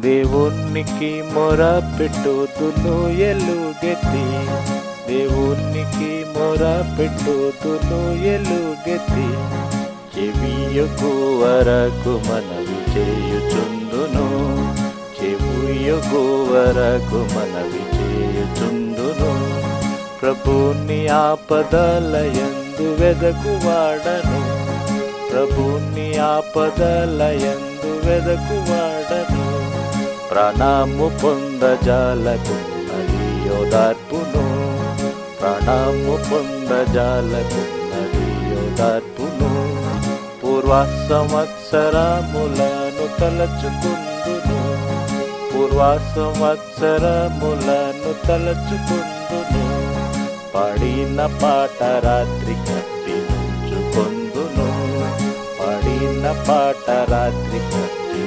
దేవునికి మొర పెట్టుతును ఎలుగెత్తి. దేవునికి మొర పెట్టుతును ఎలుగెత్తి. చెవియకు వరకు మనవి చేయుచుందును చెవియకు వరకు మనవి చేయుచుందును ప్రభుని ఆపదలయందు వెదకువాడను ప్రభుని ఆపదలయందు వెదకువాడను ప్రాణము పొందజాలకున్నది యోదార్పును ప్రాణము పొందజాలకున్నది యోదార్పును పూర్వ సంవత్సరములను తలచుకుందును. పూర్వ సంవత్సరములను తలచుకుందును. పడిన పాట రాత్రి కప్పించుకొందును పడిన పాట రాత్రి కప్పి